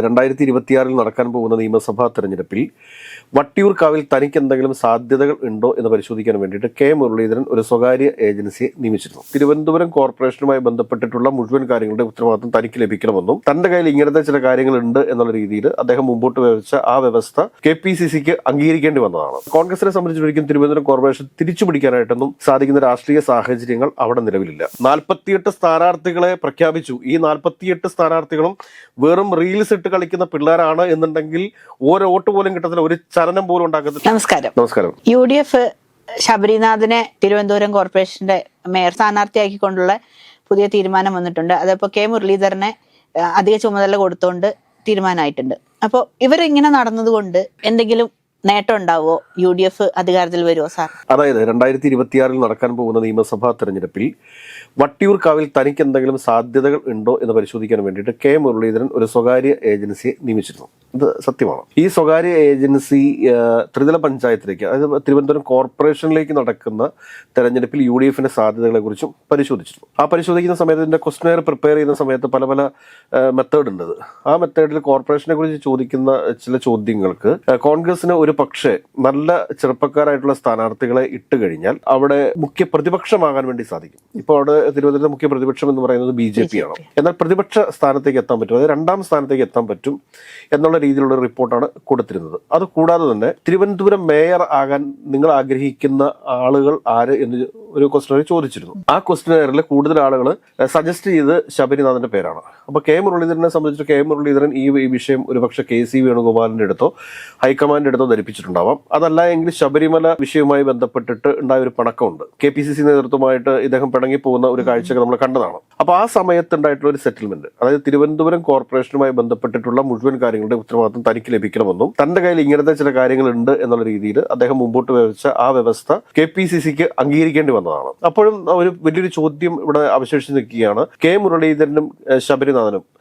രണ്ടായിരത്തി ഇരുപത്തിയാറിൽ നടക്കാൻ പോകുന്ന നിയമസഭാ തെരഞ്ഞെടുപ്പിൽ വട്ടിയൂർക്കാവിൽ തനിക്ക് എന്തെങ്കിലും സാധ്യതകൾ ഉണ്ടോ എന്ന് പരിശോധിക്കാൻ വേണ്ടിയിട്ട് കെ മുരളീധരൻ ഒരു സ്വകാര്യ ഏജൻസിയെ നിയമിച്ചിരുന്നു. തിരുവനന്തപുരം കോർപ്പറേഷനുമായി ബന്ധപ്പെട്ടിട്ടുള്ള മുഴുവൻ കാര്യങ്ങളുടെ ഉത്തരവാദിത്വം തനിക്ക് ലഭിക്കണമെന്നും തന്റെ കയ്യിൽ ഇങ്ങനത്തെ ചില കാര്യങ്ങളുണ്ട് എന്നുള്ള രീതിയിൽ അദ്ദേഹം മുമ്പോട്ട് വെച്ച ആ വ്യവസ്ഥ കെ പി സി സിക്ക് അംഗീകരിക്കേണ്ടി വന്നതാണ്. കോൺഗ്രസിനെ സംബന്ധിച്ചിടത്തോളം തിരുവനന്തപുരം കോർപ്പറേഷൻ തിരിച്ചു പിടിക്കാനായിട്ടൊന്നും സാധിക്കുന്ന രാഷ്ട്രീയ സാഹചര്യങ്ങൾ അവിടെ നിലവിലില്ല. നാൽപ്പത്തിയെട്ട് സ്ഥാനാർത്ഥികളെ പ്രഖ്യാപിച്ചു. ഈ നാൽപ്പത്തിയെട്ട് സ്ഥാനാർത്ഥികളും വെറും റീൽസ് ഇട്ട് കളിക്കുന്ന പിള്ളേരാണ് എന്നുണ്ടെങ്കിൽ ഓരോ വോട്ട് പോലും കിട്ടത്തില്ല. ഒരു ചലനം പോലും ഉണ്ടാക്കുന്നത് നമസ്കാരം. നമസ്കാരം. യു ഡി എഫ് ശബരിനാഥിനെ തിരുവനന്തപുരം കോർപ്പറേഷന്റെ മേയർ സ്ഥാനാർത്ഥിയാക്കിക്കൊണ്ടുള്ള പുതിയ തീരുമാനം വന്നിട്ടുണ്ട്. അതിപ്പോ കെ മുരളീധരനെ അധിക ചുമതല കൊടുത്തുകൊണ്ട് തീരുമാനമായിട്ടുണ്ട് അപ്പോൾ ഇവരിങ്ങനെ നടന്നതുകൊണ്ട് എന്തെങ്കിലും നേട്ടം ഉണ്ടാവോ? യു ഡി എഫ് അധികാരത്തിൽ വരുമോ സാർ? അതായത് രണ്ടായിരത്തി ഇരുപത്തിയാറിൽ നടക്കാൻ പോകുന്ന നിയമസഭാ തെരഞ്ഞെടുപ്പിൽ വട്ടിയൂർക്കാവിൽ തനിക്ക് എന്തെങ്കിലും സാധ്യതകൾ ഉണ്ടോ എന്ന് പരിശോധിക്കാൻ വേണ്ടിയിട്ട് കെ മുരളീധരൻ ഒരു സ്വകാര്യ ഏജൻസിയെ നിയമിച്ചിരുന്നു. ഇത് സത്യമാണ്. ഈ സ്വകാര്യ ഏജൻസി ത്രിതല പഞ്ചായത്തിലേക്ക് അതായത് തിരുവനന്തപുരം കോർപ്പറേഷനിലേക്ക് നടക്കുന്ന തെരഞ്ഞെടുപ്പിൽ യു ഡി എഫിന്റെ സാധ്യതകളെ കുറിച്ചും പരിശോധിച്ചിരുന്നു. ആ പരിശോധിക്കുന്ന സമയത്ത് ഇതിന്റെ ക്വസ്റ്റനെയർ പ്രിപ്പയർ ചെയ്യുന്ന സമയത്ത് പല പല മെത്തേഡ് ഉണ്ട് ആ മെത്തേഡിൽ കോർപ്പറേഷനെ കുറിച്ച് ചോദിക്കുന്ന ചില ചോദ്യങ്ങൾക്ക് കോൺഗ്രസിന് ഒരു പക്ഷേ നല്ല ചെറുപ്പക്കാരായിട്ടുള്ള സ്ഥാനാർത്ഥികളെ ഇട്ട് കഴിഞ്ഞാൽ അവിടെ മുഖ്യ പ്രതിപക്ഷമാകാൻ വേണ്ടി സാധിക്കും. ഇപ്പോൾ അവിടെ തിരുവനന്തപുരത്തെ മുഖ്യ പ്രതിപക്ഷം എന്ന് പറയുന്നത് ബി ജെ പി ആണ്. എന്നാൽ പ്രതിപക്ഷ സ്ഥാനത്തേക്ക് എത്താൻ പറ്റും അതായത് രണ്ടാം സ്ഥാനത്തേക്ക് എത്താൻ പറ്റും എന്നുള്ള രീതിയിലുള്ള റിപ്പോർട്ടാണ് കൊടുത്തിരുന്നത്. അത് കൂടാതെ തന്നെ തിരുവനന്തപുരം മേയർ ആകാൻ നിങ്ങൾ ആഗ്രഹിക്കുന്ന ആളുകൾ ആര് എന്ന് ഒരു ക്വസ്റ്റിനറി ചോദിച്ചിരുന്നു. ആ ക്വസ്റ്റനറിൽ കൂടുതൽ ആളുകൾ സജസ്റ്റ് ചെയ്ത് ശബരിനാഥന്റെ പേരാണ്. അപ്പോൾ കെ മുരളീധരനെ സംബന്ധിച്ച് കെ മുരളീധരൻ ഈ ഈ വിഷയം ഒരുപക്ഷെ കെ സി വേണുഗോപാലിന്റെ അടുത്തോ ഹൈക്കമാൻഡിന്റെ അടുത്തോ ധരിപ്പിച്ചിട്ടുണ്ടാവാം അതല്ല എങ്കിൽ ശബരിമല വിഷയവുമായി ബന്ധപ്പെട്ടിട്ട് ഉണ്ടായ ഒരു പണക്കമുണ്ട്. കെ പി സി സി നേതൃത്വമായിട്ട് ഇദ്ദേഹം പിണങ്ങി പോകുന്ന ഒരു കാഴ്ചയൊക്കെ നമ്മൾ കണ്ടതാണ്. അപ്പോൾ ആ സമയത്തുണ്ടായിട്ടുള്ള ഒരു സെറ്റിൽമെന്റ് അതായത് തിരുവനന്തപുരം കോർപ്പറേഷനുമായി ബന്ധപ്പെട്ടിട്ടുള്ള മുഴുവൻ കാര്യങ്ങളുടെ ഉത്തരവാദിത്വം തനിക്ക് ലഭിക്കണമെന്നും തന്റെ കയ്യിൽ ഇങ്ങനത്തെ ചില കാര്യങ്ങളുണ്ട് എന്നുള്ള രീതിയിൽ അദ്ദേഹം മുമ്പോട്ട് വെച്ച ആ വ്യവസ്ഥ കെ പി സി സിക്ക് അംഗീകരിക്കേണ്ടി വന്നതാണ്. അപ്പോഴും ഒരു വലിയൊരു ചോദ്യം ഇവിടെ അവശേഷിച്ച് നിൽക്കുകയാണ്. കെ മുരളീധരനും ശബരിനാഥനും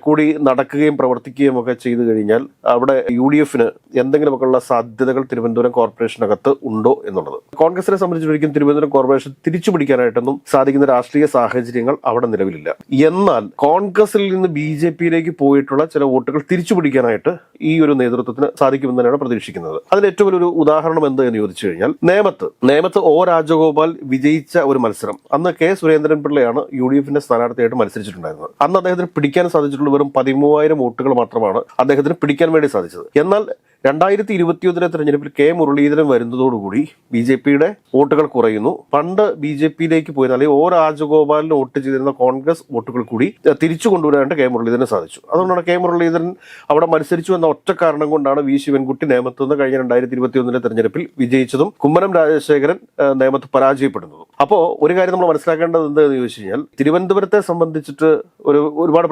കൂടി നടക്കുകയും പ്രവർത്തിക്കുകയും ഒക്കെ ചെയ്തു കഴിഞ്ഞാൽ അവിടെ യു ഡി എഫിന് എന്തെങ്കിലുമൊക്കെയുള്ള സാധ്യതകൾ തിരുവനന്തപുരം കോർപ്പറേഷനകത്ത് ഉണ്ടോ എന്നുള്ളത്. കോൺഗ്രസിനെ സംബന്ധിച്ചിടത്തോളം തിരുവനന്തപുരം കോർപ്പറേഷൻ തിരിച്ചു പിടിക്കാനായിട്ടൊന്നും സാധിക്കുന്ന രാഷ്ട്രീയ സാഹചര്യങ്ങൾ അവിടെ നിലവിലില്ല. എന്നാൽ കോൺഗ്രസിൽ നിന്ന് ബി ജെ പിയിലേക്ക് പോയിട്ടുള്ള ചില വോട്ടുകൾ തിരിച്ചു പിടിക്കാനായിട്ട് ഈ ഒരു നേതൃത്വത്തിന് സാധിക്കുമെന്ന് തന്നെയാണ് പ്രതീക്ഷിക്കുന്നത്. അതിന് ഏറ്റവും വലിയൊരു ഉദാഹരണം എന്ത് എന്ന് ചോദിച്ചു കഴിഞ്ഞാൽ നേമത്ത്. നേമത്ത് ഒ രാജഗോപാൽ വിജയിച്ച ഒരു മത്സരം. അന്ന് കെ സുരേന്ദ്രൻ പിള്ളയാണ് യു ഡി എഫിന്റെ സ്ഥാനാർത്ഥിയായിട്ട് മത്സരിച്ചിട്ടുണ്ടായിരുന്നത്. അന്ന് അദ്ദേഹത്തിന് പിടിക്കാൻ സാധിച്ചിട്ടുള്ള വെറും പതിമൂവായിരം വോട്ടുകൾ മാത്രമാണ് അദ്ദേഹത്തിന് പിടിക്കാൻ വേണ്ടി സാധിച്ചത്. എന്നാൽ രണ്ടായിരത്തി ഇരുപത്തിയൊന്നിലെ തെരഞ്ഞെടുപ്പിൽ കെ മുരളീധരൻ വരുന്നതോടുകൂടി ബി ജെ പിയുടെ വോട്ടുകൾ കുറയുന്നു. പണ്ട് ബി ജെ പിയിലേക്ക് പോയിരുന്ന അല്ലെങ്കിൽ ഓ രാജഗോപാലിന് വോട്ട് ചെയ്തിരുന്ന കോൺഗ്രസ് വോട്ടുകൾ കൂടി തിരിച്ചു കൊണ്ടുവരാനായിട്ട് കെ മുരളീധരന് സാധിച്ചു. അതുകൊണ്ടാണ് കെ മുരളീധരൻ അവിടെ മത്സരിച്ചു എന്ന ഒറ്റ കാരണം കൊണ്ടാണ് വി ശിവൻകുട്ടി നേമത്ത് നിന്ന് കഴിഞ്ഞ രണ്ടായിരത്തി ഇരുപത്തിയൊന്നിലെ തെരഞ്ഞെടുപ്പിൽ വിജയിച്ചതും കുമ്മനം രാജശേഖരൻ നേമത്ത് പരാജയപ്പെടുന്നതും. അപ്പോൾ ഒരു കാര്യം നമ്മൾ മനസ്സിലാക്കേണ്ടത് എന്താണെന്ന് ചോദിച്ചു കഴിഞ്ഞാൽ തിരുവനന്തപുരത്തെ സംബന്ധിച്ചിട്ട് ഒരു ഒരുപാട്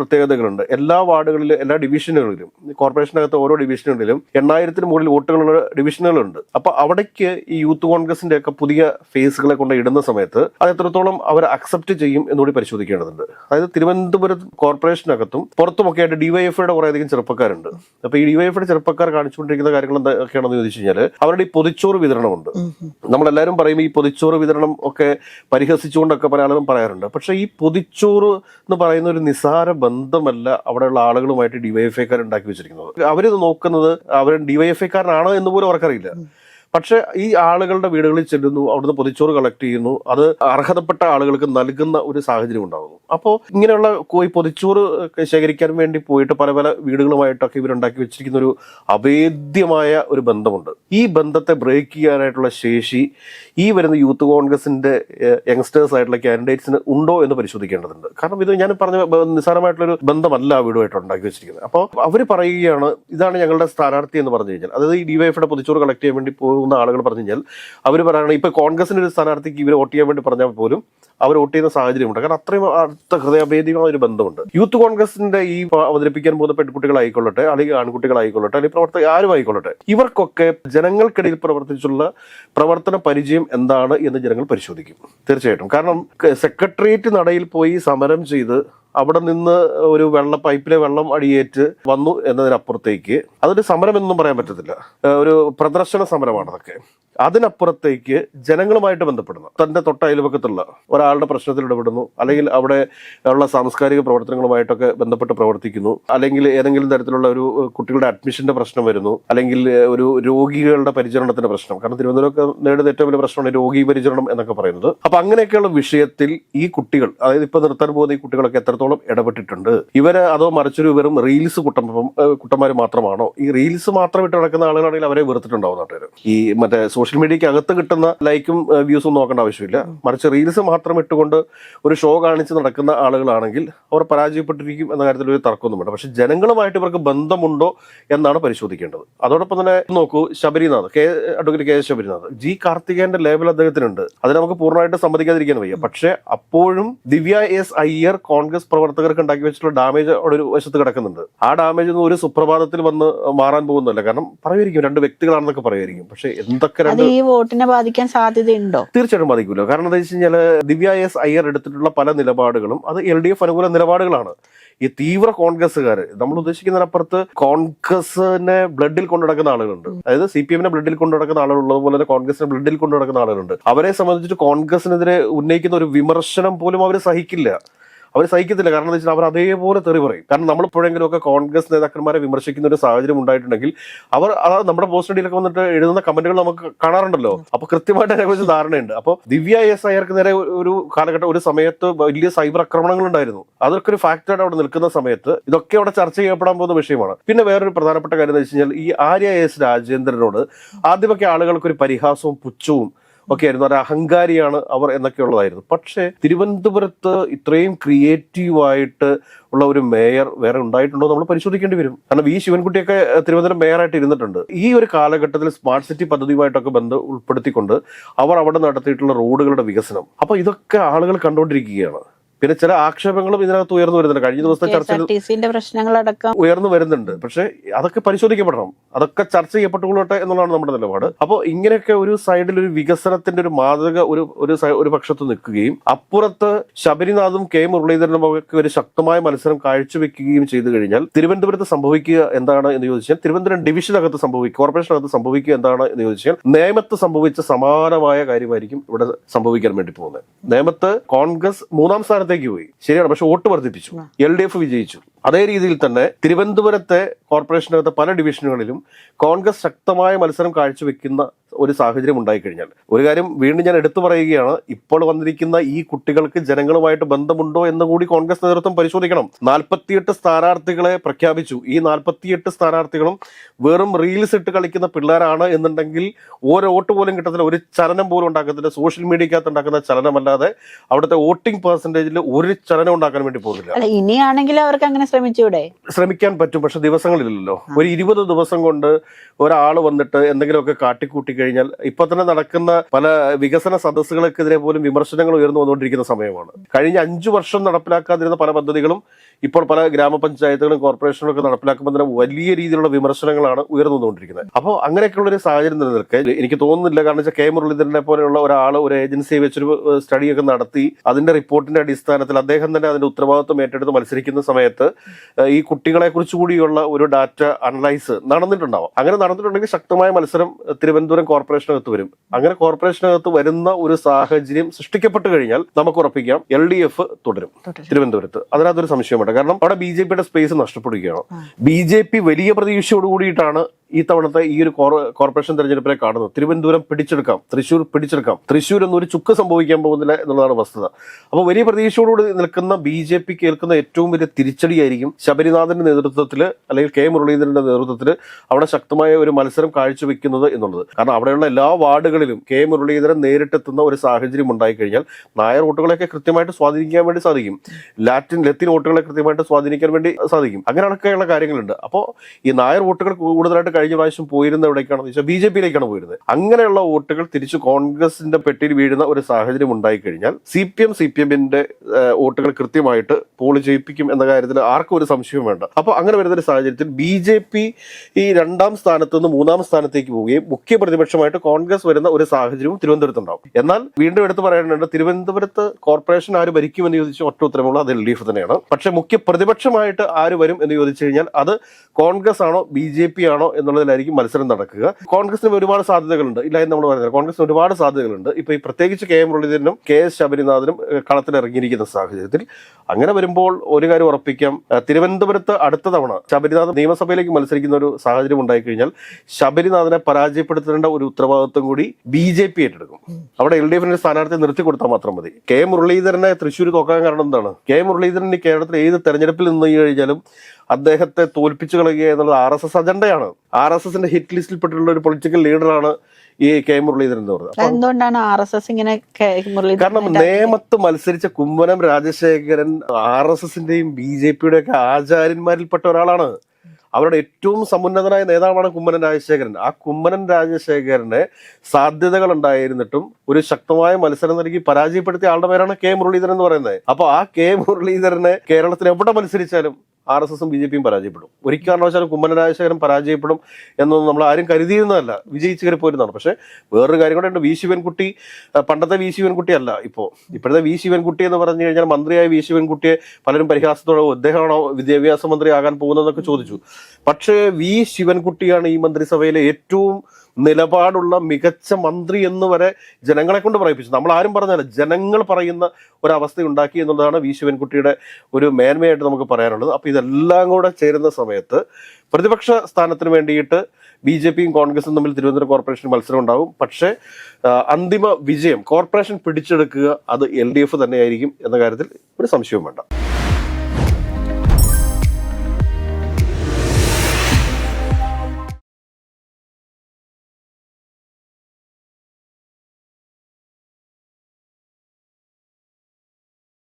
പ്രത്യേകതകളുണ്ട് എല്ലാ വാർഡുകളിലും എല്ലാ ഡിവിഷനുകളിലും കോർപ്പറേഷനകത്ത് ഓരോ ഡിവിഷനുകളിലും എണ്ണായിരത്തിന് മുകളിൽ വോട്ടുകളുള്ള ഡിവിഷനുകളുണ്ട്. അപ്പൊ അവിടേക്ക് ഈ യൂത്ത് കോൺഗ്രസിന്റെ ഒക്കെ പുതിയ ഫേസുകളെ കൊണ്ട് ഇടുന്ന സമയത്ത് അത് എത്രത്തോളം അവർ അക്സെപ്റ്റ് ചെയ്യും എന്നുകൂടി പരിശോധിക്കേണ്ടതുണ്ട്. അതായത് തിരുവനന്തപുരം കോർപ്പറേഷനകത്തും പുറത്തുമൊക്കെ ആയിട്ട് ഡിവൈഎഫ്ഐയുടെ കുറേയധികം ചെറുപ്പക്കാരുണ്ട്. അപ്പൊ ഈ ഡിവൈഎഫ്ഐയുടെ ചെറുപ്പക്കാർ കാണിച്ചുകൊണ്ടിരിക്കുന്ന കാര്യങ്ങൾ എന്തൊക്കെയാണെന്ന് ചോദിച്ചു കഴിഞ്ഞാൽ അവരുടെ ഈ പൊതിച്ചോറ് വിതരണമുണ്ട്. നമ്മളെല്ലാവരും പറയും ഈ പൊതിച്ചോറ് വിതരണം ഒക്കെ പരിഹസിച്ചുകൊണ്ടൊക്കെ പല ആളുകളും പറയാറുണ്ട്. പക്ഷെ ഈ പൊതിച്ചോറ് എന്ന് പറയുന്ന ഒരു നിസ്സാര ബന്ധമല്ല അവിടെയുള്ള ആളുകളുമായിട്ട് ഡിവൈഎഫ്ഐക്കാർ ഉണ്ടാക്കി വെച്ചിരിക്കുന്നത്. അവരിത് നോക്കുന്നത് അവർ ഡിവൈഎഫ്ഐക്കാരനാണോ എന്ന് പോലും അവർക്കറിയില്ല. പക്ഷെ ഈ ആളുകളുടെ വീടുകളിൽ ചെല്ലുന്നു അവിടുന്ന് പൊതിച്ചോറ് കളക്ട് ചെയ്യുന്നു അത് അർഹതപ്പെട്ട ആളുകൾക്ക് നൽകുന്ന ഒരു സാഹചര്യം ഉണ്ടാകുന്നു. അപ്പോൾ ഇങ്ങനെയുള്ള ഈ പൊതിച്ചോറ് ശേഖരിക്കാൻ വേണ്ടി പോയിട്ട് പല പല വീടുകളുമായിട്ടൊക്കെ ഇവരുണ്ടാക്കി വെച്ചിരിക്കുന്ന ഒരു അഭേദ്യമായ ഒരു ബന്ധമുണ്ട്. ഈ ബന്ധത്തെ ബ്രേക്ക് ചെയ്യാനായിട്ടുള്ള ശേഷി ഈ വരുന്ന യൂത്ത് കോൺഗ്രസിന്റെ യങ്സ്റ്റേഴ്സ് ആയിട്ടുള്ള കാൻഡിഡേറ്റ്സിന് ഉണ്ടോ എന്ന് പരിശോധിക്കേണ്ടതുണ്ട്. കാരണം ഇത് ഞാൻ പറഞ്ഞ നിസ്സാരമായിട്ടുള്ളൊരു ബന്ധമല്ല വീടുമായിട്ട് ഉണ്ടാക്കി വെച്ചിരിക്കുന്നത്. അപ്പോൾ അവർ പറയുകയാണ് ഇതാണ് ഞങ്ങളുടെ സ്ഥാനാർത്ഥി എന്ന് പറഞ്ഞു കഴിഞ്ഞാൽ. അതായത് ഈ ഡിവൈഎഫിയുടെ പൊതിച്ചോറ് കളക്ട് ചെയ്യാൻ വേണ്ടി പോകുന്ന ആളുകൾ പറഞ്ഞു കഴിഞ്ഞാൽ അവർ പറയുകയാണ് ഇപ്പോൾ കോൺഗ്രസിന്റെ ഒരു സ്ഥാനാർത്ഥിക്ക് ഇവർ വോട്ട് ചെയ്യാൻ വേണ്ടി പറഞ്ഞാൽ പോലും അവർ വോട്ട് ചെയ്യുന്ന സാഹചര്യമുണ്ട്. കാരണം അത്രയും അടുത്ത ഹൃദയഭേദികമായ ഒരു ബന്ധമുണ്ട്. യൂത്ത് കോൺഗ്രസിന്റെ ഈ അവതരിപ്പിക്കാൻ പോകുന്ന പെൺകുട്ടികളായിക്കൊള്ളട്ടെ അല്ലെങ്കിൽ ആൺകുട്ടികളായിക്കൊള്ളട്ടെ അല്ലെങ്കിൽ പ്രവർത്തക ആരും ആയിക്കൊള്ളട്ടെ ഇവർക്കൊക്കെ ജനങ്ങൾക്കിടയിൽ പ്രവർത്തിച്ചുള്ള പ്രവർത്തന പരിചയം എന്താണ് എന്ന് ജനങ്ങൾ പരിശോധിക്കും. തീർച്ചയായിട്ടും. കാരണം സെക്രട്ടേറിയറ്റ് നടയിൽ പോയി സമരം ചെയ്ത് അവിടെ നിന്ന് ഒരു വെള്ള പൈപ്പിലെ വെള്ളം അടിയേറ്റ് വന്നു എന്നതിനപ്പുറത്തേക്ക് അതൊരു സമരം എന്നൊന്നും പറയാൻ പറ്റത്തില്ല. ഒരു പ്രദർശന സമരമാണ് അതൊക്കെ. അതിനപ്പുറത്തേക്ക് ജനങ്ങളുമായിട്ട് ബന്ധപ്പെടുന്നു. തന്റെ തൊട്ട ഒരാളുടെ പ്രശ്നത്തിൽ ഇടപെടുന്നു. അല്ലെങ്കിൽ അവിടെ ഉള്ള സാംസ്കാരിക പ്രവർത്തനങ്ങളുമായിട്ടൊക്കെ ബന്ധപ്പെട്ട് പ്രവർത്തിക്കുന്നു. അല്ലെങ്കിൽ ഏതെങ്കിലും തരത്തിലുള്ള ഒരു കുട്ടികളുടെ അഡ്മിഷന്റെ പ്രശ്നം വരുന്നു. അല്ലെങ്കിൽ ഒരു രോഗികളുടെ പരിചരണത്തിന്റെ പ്രശ്നം. കാരണം തിരുവനന്തപുരമൊക്കെ നേടുന്ന ഏറ്റവും വലിയ പ്രശ്നമാണ് രോഗി പരിചരണം എന്നൊക്കെ പറയുന്നത്. അപ്പൊ അങ്ങനെയൊക്കെയുള്ള വിഷയത്തിൽ ഈ കുട്ടികൾ അതായത് ഇപ്പൊ നിർത്താൻ പോകുന്ന ഈ കുട്ടികളൊക്കെ എത്രത്തോളം ഇടപെട്ടിട്ടുണ്ട്. ഇവർ അതോ മറിച്ചൊരു വെറും റീൽസ് കുട്ടം കുട്ടന്മാർ മാത്രമാണോ? ഈ റീൽസ് മാത്രം ഇട്ട് നടക്കുന്ന ആളുകളാണെങ്കിൽ അവരെ വെറുത്തിട്ടുണ്ടാവും നാട്ടുകാർ ഈ മറ്റേ സോഷ്യൽ മീഡിയക്ക് അകത്ത് കിട്ടുന്ന ലൈക്കും വ്യൂസും നോക്കേണ്ട ആവശ്യമില്ല. മറിച്ച് റീൽസ് മാത്രം ഇട്ടുകൊണ്ട് ഒരു ഷോ കാണിച്ച് നടക്കുന്ന ആളുകളാണെങ്കിൽ അവർ പരാജയപ്പെട്ടിരിക്കും എന്ന കാര്യത്തിൽ ഒരു തർക്കമൊന്നും വേണ്ട. പക്ഷെ ജനങ്ങളുമായിട്ട് ഇവർക്ക് ബന്ധമുണ്ടോ എന്നാണ് പരിശോധിക്കേണ്ടത്. അതോടൊപ്പം തന്നെ നോക്കൂ Sabarinath K advocate K S Sabarinath. G കാർത്തികേന്റെ label അദ്ദേഹത്തിനുണ്ട്. അത് നമുക്ക് പൂർണമായിട്ട് സമ്മതിക്കാതിരിക്കാൻ വയ്യ. പക്ഷെ അപ്പോഴും ദിവ്യ എസ് അയ്യർ കോൺഗ്രസ് പ്രവർത്തകർക്ക് ഉണ്ടാക്കി വെച്ചിട്ടുള്ള ഡാമേജ് അവിടെ ഒരു വശത്ത് കിടക്കുന്നുണ്ട്. ആ ഡാമേജ് ഒന്നും ഒരു സുപ്രഭാതത്തിൽ വന്ന് മാറാൻ പോകുന്നില്ല കാരണം പറയുമായിരിക്കും രണ്ട് വ്യക്തികളാണെന്നൊക്കെ പറയുമായിരിക്കും. പക്ഷെ എന്തൊക്കെ രണ്ട് ഈ വോട്ടിനെ ബാധിക്കാൻ സാധ്യതയുണ്ടോ? തീർച്ചയായിട്ടും ബാധിക്കില്ല കാരണം എന്താ വെച്ച് കഴിഞ്ഞാൽ ദിവ്യ എസ് അയ്യർ എടുത്തിട്ടുള്ള പല നിലപാടുകളും അത് എൽ ഡി എഫ് അനുകൂല നിലപാടുകളാണ്. ഈ തീവ്ര കോൺഗ്രസ്സുകാർ നമ്മൾ ഉദ്ദേശിക്കുന്നതിനപ്പുറത്ത് കോൺഗ്രസിനെ ബ്ലഡിൽ കൊണ്ടു നടക്കുന്ന ആളുകളുണ്ട്. അതായത് സി പി എമ്മിനെ ബ്ലഡിൽ കൊണ്ടു നടക്കുന്ന ആളുകളുള്ളത് പോലെ തന്നെ കോൺഗ്രസിനെ ബ്ലഡിൽ കൊണ്ടു നടക്കുന്ന ആളുകളുണ്ട്. അവരെ സംബന്ധിച്ചിട്ട് കോൺഗ്രസിനെതിരെ ഉന്നയിക്കുന്ന ഒരു വിമർശനം പോലും അവർ സഹിക്കില്ല. അവർ സഹിക്കത്തില്ല. കാരണം എന്താ വെച്ചാൽ അവർ അതേപോലെ തെറി പറയും. കാരണം നമ്മൾ എപ്പോഴെങ്കിലും ഒക്കെ കോൺഗ്രസ് നേതാക്കന്മാരെ വിമർശിക്കുന്ന ഒരു സാഹചര്യം ഉണ്ടായിട്ടുണ്ടെങ്കിൽ അവർ നമ്മുടെ പോസ്റ്റ് വന്നിട്ട് എഴുതുന്ന കമന്റുകൾ നമുക്ക് കാണാറുണ്ടല്ലോ. അപ്പൊ കൃത്യമായിട്ട് അതിനെക്കുറിച്ച് ധാരണയുണ്ട്. അപ്പോൾ ദിവ്യ എസ് അയ്യർക്ക് നേരെ ഒരു കാലഘട്ടം ഒരു സമയത്ത് വലിയ സൈബർ ആക്രമണങ്ങൾ ഉണ്ടായിരുന്നു. അതൊക്കെ ഒരു ഫാക്ടറായിട്ട് അവിടെ നിൽക്കുന്ന സമയത്ത് ഇതൊക്കെ അവിടെ ചർച്ച ചെയ്യപ്പെടാൻ പോകുന്ന വിഷയമാണ്. പിന്നെ വേറൊരു പ്രധാനപ്പെട്ട കാര്യം എന്ന് വെച്ച് കഴിഞ്ഞാൽ ഈ ആര്യ എസ് രാജേന്ദ്രനോട് ആദ്യമൊക്കെ ആളുകൾക്ക് ഒരു പരിഹാസവും പുച്ഛവും ഒക്കെ ആയിരുന്നു. ഒരു അഹങ്കാരിയാണ് അവർ എന്നൊക്കെ ഉള്ളതായിരുന്നു പക്ഷേ തിരുവനന്തപുരത്ത് ഇത്രയും ക്രിയേറ്റീവായിട്ട് ഉള്ള ഒരു മേയർ വേറെ ഉണ്ടായിട്ടുണ്ടോ നമ്മൾ പരിശോധിക്കേണ്ടി വരും. കാരണം വി ശിവൻകുട്ടിയൊക്കെ തിരുവനന്തപുരം മേയറായിട്ട് ഇരുന്നിട്ടുണ്ട്. ഈ ഒരു കാലഘട്ടത്തിൽ സ്മാർട്ട് സിറ്റി പദ്ധതിയുമായിട്ടൊക്കെ ബന്ധം ഉൾപ്പെടുത്തിക്കൊണ്ട് അവർ അവിടെ നടത്തിയിട്ടുള്ള റോഡുകളുടെ വികസനം. അപ്പോൾ ഇതൊക്കെ ആളുകൾ കണ്ടുകൊണ്ടിരിക്കുകയാണ്. പിന്നെ ചില ആക്ഷേപങ്ങളും ഇതിനകത്ത് ഉയർന്നു വരുന്നുണ്ട്. കഴിഞ്ഞ ദിവസത്തെ ചർച്ച ചർച്ചയിൽ പ്രശ്നങ്ങളടക്കം ഉയർന്നു വരുന്നുണ്ട്. പക്ഷെ അതൊക്കെ പരിശോധിക്കപ്പെടണം. അതൊക്കെ ചർച്ച ചെയ്യപ്പെട്ടുകൊള്ളട്ടെ എന്നുള്ളതാണ് നമ്മുടെ നിലപാട്. അപ്പോൾ ഇങ്ങനെയൊക്കെ ഒരു സൈഡിൽ ഒരു വികസനത്തിന്റെ ഒരു മാതൃക ഒരു ഒരു ഒരു പക്ഷത്ത് നിൽക്കുകയും അപ്പുറത്ത് ശബരിനാഥും കെ മുരളീധരനും ഒക്കെ ഒരു ശക്തമായ മത്സരം കാഴ്ചവെക്കുകയും ചെയ്തു കഴിഞ്ഞാൽ തിരുവനന്തപുരത്ത് സംഭവിക്കുക എന്താണ് എന്ന് ചോദിച്ചാൽ തിരുവനന്തപുരം ഡിവിഷനകത്ത് സംഭവിക്കുക കോർപ്പറേഷനകത്ത് സംഭവിക്കുക എന്താണ് എന്ന് ചോദിച്ചാൽ നേമത്ത് സംഭവിച്ച സമാനമായ കാര്യമായിരിക്കും ഇവിടെ സംഭവിക്കാൻ വേണ്ടി പോകുന്നത്. നേമത്ത് കോൺഗ്രസ് മൂന്നാം സ്ഥാനത്തേക്ക് പോയി. ശരിയാണ്. പക്ഷെ വോട്ട് വർദ്ധിപ്പിച്ചു. എൽ ഡി എഫ് വിജയിച്ചു. അതേ രീതിയിൽ തന്നെ തിരുവനന്തപുരത്തെ കോർപ്പറേഷനകത്തെ പല ഡിവിഷനുകളിലും കോൺഗ്രസ് ശക്തമായ മത്സരം കാഴ്ചവെക്കുന്ന ഒരു സാഹചര്യം ഉണ്ടായിക്കഴിഞ്ഞാൽ. ഒരു കാര്യം വീണ്ടും ഞാൻ എടുത്തു പറയുകയാണ് ഇപ്പോൾ വന്നിരിക്കുന്ന ഈ കുട്ടികൾക്ക് ജനങ്ങളുമായിട്ട് ബന്ധമുണ്ടോ എന്ന് കൂടി കോൺഗ്രസ് നേതൃത്വം പരിശോധിക്കണം. നാൽപ്പത്തിയെട്ട് സ്ഥാനാർത്ഥികളെ പ്രഖ്യാപിച്ചു. ഈ നാൽപ്പത്തിയെട്ട് സ്ഥാനാർത്ഥികളും വെറും റീൽസ് ഇട്ട് കളിക്കുന്ന പിള്ളേരാണ് എന്നുണ്ടെങ്കിൽ ഓരോ വോട്ട് പോലും കിട്ടത്തില്ല. ഒരു ചലനം പോലും ഉണ്ടാക്കത്തില്ല. സോഷ്യൽ മീഡിയക്കകത്ത് ഉണ്ടാക്കുന്ന ചലനമല്ലാതെ അവിടുത്തെ വോട്ടിംഗ് പെർസെന്റേജിൽ ഒരു ചലനം ഉണ്ടാക്കാൻ വേണ്ടി പോകുന്നില്ല. ഇനിയാണെങ്കിൽ അവർക്ക് അങ്ങനെ ശ്രമിച്ചൂടെ? ശ്രമിക്കാൻ പറ്റും പക്ഷെ ദിവസങ്ങളില്ലല്ലോ. ഒരു ഇരുപത് ദിവസം കൊണ്ട് ഒരാൾ വന്നിട്ട് എന്തെങ്കിലുമൊക്കെ കാട്ടിക്കൂട്ടി കഴിഞ്ഞാൽ ഇപ്പൊ തന്നെ നടക്കുന്ന പല വികസന സദസ്സുകൾക്കെതിരെ പോലും വിമർശനങ്ങൾ ഉയർന്നു വന്നുകൊണ്ടിരിക്കുന്ന സമയമാണ്. കഴിഞ്ഞ അഞ്ചു വർഷം നടപ്പിലാക്കാതിരുന്ന പല പദ്ധതികളും ഇപ്പോൾ പല ഗ്രാമപഞ്ചായത്തുകളും കോർപ്പറേഷനുകളും ഒക്കെ നടപ്പിലാക്കുമ്പോൾ തന്നെ വലിയ രീതിയിലുള്ള വിമർശനങ്ങളാണ് ഉയർന്നു വന്നുകൊണ്ടിരിക്കുന്നത് അപ്പോൾ അങ്ങനെയൊക്കെയുള്ള ഒരു സാഹചര്യം നിലനിൽക്കെ എനിക്ക് തോന്നുന്നില്ല. കാരണം വെച്ചാൽ കെ. മുരളീധരനെ പോലെയുള്ള ഒരാൾ ഒരു ഏജൻസിയെ വെച്ചൊരു സ്റ്റഡിയൊക്കെ നടത്തി അതിന്റെ റിപ്പോർട്ടിന്റെ അടിസ്ഥാനത്തിൽ അദ്ദേഹം തന്നെ അതിന്റെ ഉത്തരവാദിത്വം ഏറ്റെടുത്ത് മത്സരിക്കുന്ന സമയത്ത് ഈ കുട്ടികളെ കുറിച്ച് കൂടിയുള്ള ഒരു ഡാറ്റ അനലൈസ് നടന്നിട്ടുണ്ടാവും. അങ്ങനെ നടന്നിട്ടുണ്ടെങ്കിൽ ശക്തമായ മത്സരം തിരുവനന്തപുരം കോർപ്പറേഷനകത്ത് വരും. അങ്ങനെ കോർപ്പറേഷനകത്ത് വരുന്ന ഒരു സാഹചര്യം സൃഷ്ടിക്കപ്പെട്ടു കഴിഞ്ഞാൽ നമുക്ക് ഉറപ്പിക്കാം എൽ ഡി എഫ് തുടരും. തിരുവനന്തപുരത്ത്. അതിനകത്തൊരു സംശയം വേണ്ട കാരണം അവിടെ ബി ജെ പിയുടെ സ്പേസ് നഷ്ടപ്പെടുകയാണ്. ബി ജെ പി വലിയ പ്രതീക്ഷയോട് കൂടിയിട്ടാണ് ഈ തവണത്തെ ഈ ഒരു കോർപ്പറേഷൻ തെരഞ്ഞെടുപ്പിനെ കാണുന്നത് തിരുവനന്തപുരം പിടിച്ചെടുക്കാം. തൃശ്ശൂർ പിടിച്ചെടുക്കാം. തൃശ്ശൂർ എന്നൊരു ചുക്ക് സംഭവിക്കാൻ പോകുന്നില്ല എന്നുള്ളതാണ് വസ്തുത. അപ്പോൾ വലിയ പ്രതീക്ഷയോടുകൂടി നിൽക്കുന്ന ബി ജെ പി കേൾക്കുന്ന ഏറ്റവും വലിയ തിരിച്ചടിയായിരിക്കും ശബരിനാഥന്റെ നേതൃത്വത്തിൽ അല്ലെങ്കിൽ കെ മുരളീധരന്റെ നേതൃത്വത്തിൽ അവിടെ ശക്തമായ ഒരു മത്സരം കാഴ്ചവെക്കുന്നത് എന്നുള്ളത്. കാരണം അവിടെയുള്ള എല്ലാ വാർഡുകളിലും കെ മുരളീധരൻ നേരിട്ടെത്തുന്ന ഒരു സാഹചര്യം ഉണ്ടായി കഴിഞ്ഞാൽ നായർ വോട്ടുകളെയൊക്കെ കൃത്യമായിട്ട് സ്വാധീനിക്കാൻ വേണ്ടി സാധിക്കും. ലാറ്റിൻ ലത്തിൻ വോട്ടുകളെ കൃത്യമായിട്ട് സ്വാധീനിക്കാൻ വേണ്ടി സാധിക്കും. അങ്ങനെയൊക്കെയുള്ള കാര്യങ്ങളുണ്ട്. അപ്പോൾ ഈ നായർ വോട്ടുകൾ കൂടുതലായിട്ട് കഴിഞ്ഞ പ്രാവശ്യം പോയിരുന്ന എവിടേക്കാണെന്ന് വെച്ചാൽ ബി ജെ പിയിലേക്കാണ് പോയിരുന്നത്. അങ്ങനെയുള്ള വോട്ടുകൾ തിരിച്ച് കോൺഗ്രസിന്റെ പെട്ടിയിൽ വീഴുന്ന ഒരു സാഹചര്യം ഉണ്ടായി കഴിഞ്ഞാൽ C P M C P എമ്മിന്റെ വോട്ടുകൾ കൃത്യമായിട്ട് പോൾ ചെയ്യിപ്പിക്കും എന്ന കാര്യത്തിൽ ആർക്കും ഒരു സംശയവും വേണ്ട. അപ്പോൾ അങ്ങനെ വരുന്ന ഒരു സാഹചര്യത്തിൽ ബി ജെ പി ഈ രണ്ടാം സ്ഥാനത്ത് നിന്ന് മൂന്നാം സ്ഥാനത്തേക്ക് പോവുകയും മുഖ്യ പ്രതിപക്ഷമായിട്ട് കോൺഗ്രസ് വരുന്ന ഒരു സാഹചര്യവും തിരുവനന്തപുരത്തുണ്ടാവും എന്നാൽ വീണ്ടും എടുത്തു പറയാനുണ്ട് തിരുവനന്തപുരത്ത് കോർപ്പറേഷൻ ആര് ഭരിക്കുമെന്ന് ചോദിച്ച ഒറ്റ ഉത്തരമുള്ള അത് എൽ ഡി എഫ് തന്നെയാണ്. പക്ഷേ മുഖ്യ പ്രതിപക്ഷമായിട്ട് ആര് വരും എന്ന് ചോദിച്ചു കഴിഞ്ഞാൽ അത് കോൺഗ്രസ് ആണോ ബി ജെ പി ആണോ എന്നുള്ളതിലായിരിക്കും മത്സരം നടക്കുക. കോൺഗ്രസിന് ഒരുപാട് സാധ്യതകളുണ്ട്. ഇല്ല എന്ന് നമ്മൾ പറയുന്നത് കോൺഗ്രസിന് ഒരുപാട് സാധ്യതകളുണ്ട്. ഇപ്പൊ ഈ പ്രത്യേകിച്ച് കെ എം മുരളീധരനും കെ എസ് ശബരിനാഥനും കളത്തിലിറങ്ങിയിരിക്കുന്ന സാഹചര്യത്തിൽ അങ്ങനെ വരുമ്പോൾ ഒരു കാര്യം ഉറപ്പിക്കാം. തിരുവനന്തപുരത്ത് അടുത്ത തവണ ശബരിനാഥ് നിയമസഭയിലേക്ക് മത്സരിക്കുന്ന ഒരു സാഹചര്യം ഉണ്ടായി കഴിഞ്ഞാൽ ശബരിനാഥനെ പരാജയപ്പെടുത്തേണ്ട ഒരു ഉത്തരവാദിത്വം കൂടി ബി ജെ പി ഏറ്റെടുക്കും. അവിടെ എൽ ഡി എഫിന്റെ സ്ഥാനാർത്ഥി നിർത്തി കൊടുത്താൽ മാത്രം മതി. കെ മുരളീധരനെ തൃശ്ശൂർ തോക്കാൻ കാരണം എന്താണ്? കെ മുരളീധരൻ കേരളത്തിൽ ഏത് തെരഞ്ഞെടുപ്പിൽ നിന്ന് കഴിഞ്ഞാലും അദ്ദേഹത്തെ തോൽപ്പിച്ചു കളയുക എന്നുള്ളത് ആർ എസ് എസ് അജണ്ടയാണ്. ആർ എസ് എസിന്റെ ഹിറ്റ് ലിസ്റ്റിൽ പെട്ടിട്ടുള്ള ഒരു പൊളിറ്റിക്കൽ ലീഡറാണ് ഈ കെ മുരളീധരൻ എന്ന് പറയുന്നത്. അപ്പൊ എന്തുകൊണ്ടാണ് ആർ എസ് എസ് ഇങ്ങനെ കാരണം നേമത്ത് മത്സരിച്ച കുമ്മനം രാജശേഖരൻ ആർ എസ് എസിന്റെയും ബി ജെ പിയുടെ ഒക്കെ ആചാര്യന്മാരിൽപ്പെട്ട ഒരാളാണ്. അവരുടെ ഏറ്റവും സമുന്നതനായ നേതാവാണ് കുമ്മനം രാജശേഖരൻ. ആ കുമ്മനം രാജശേഖരനെ സാധ്യതകൾ ഉണ്ടായിരുന്നിട്ടും ഒരു ശക്തമായ മത്സരം നൽകി പരാജയപ്പെടുത്തിയ ആളുടെ പേരാണ് കെ മുരളീധരൻ എന്ന് പറയുന്നത്. അപ്പൊ ആ കെ മുരളീധരനെ കേരളത്തിൽ എവിടെ മത്സരിച്ചാലും ആർ എസ് എസും ബി ജെ പിയും പരാജയപ്പെടും. ഒരിക്കൽ കാരണവശാലും കുമ്മനം രാജശേഖരൻ പരാജയപ്പെടും എന്നൊന്നും നമ്മൾ ആരും കരുതിയിരുന്നതല്ല. വിജയിച്ച് കയറി പോരുന്നതാണ് പക്ഷേ വേറൊരു കാര്യം കൂടെ ഉണ്ട്. വി ശിവൻകുട്ടി പണ്ടത്തെ വി ശിവൻകുട്ടി അല്ല ഇപ്പോൾ ഇപ്പോഴത്തെ വി ശിവൻകുട്ടി എന്ന് പറഞ്ഞു കഴിഞ്ഞാൽ മന്ത്രിയായ വി ശിവൻകുട്ടിയെ പലരും പരിഹാസത്തോടെ അദ്ദേഹമാണോ വിദ്യാഭ്യാസ മന്ത്രി ആകാൻ പോകുന്നതെന്നൊക്കെ ചോദിച്ചു. പക്ഷേ വി ശിവൻകുട്ടിയാണ് ഈ മന്ത്രിസഭയിലെ ഏറ്റവും നിലപാടുള്ള മികച്ച മന്ത്രി എന്ന് വരെ ജനങ്ങളെ കൊണ്ട് പറയിപ്പിച്ചു. നമ്മൾ ആരും പറഞ്ഞല്ല ജനങ്ങൾ പറയുന്ന ഒരവസ്ഥ ഉണ്ടാക്കി എന്നുള്ളതാണ് വി. ശിവൻകുട്ടിയുടെ ഒരു മേന്മയായിട്ട് നമുക്ക് പറയാനുള്ളത്. അപ്പോൾ ഇതെല്ലാം കൂടെ ചേരുന്ന സമയത്ത് പ്രതിപക്ഷ സ്ഥാനത്തിന് വേണ്ടിയിട്ട് ബി ജെ പിയും കോൺഗ്രസും തമ്മിൽ തിരുവനന്തപുരം കോർപ്പറേഷൻ മത്സരം ഉണ്ടാവും. പക്ഷേ അന്തിമ വിജയം കോർപ്പറേഷൻ പിടിച്ചെടുക്കുക അത് എൽ ഡി എഫ് തന്നെയായിരിക്കും എന്ന കാര്യത്തിൽ ഒരു സംശയവും വേണ്ട.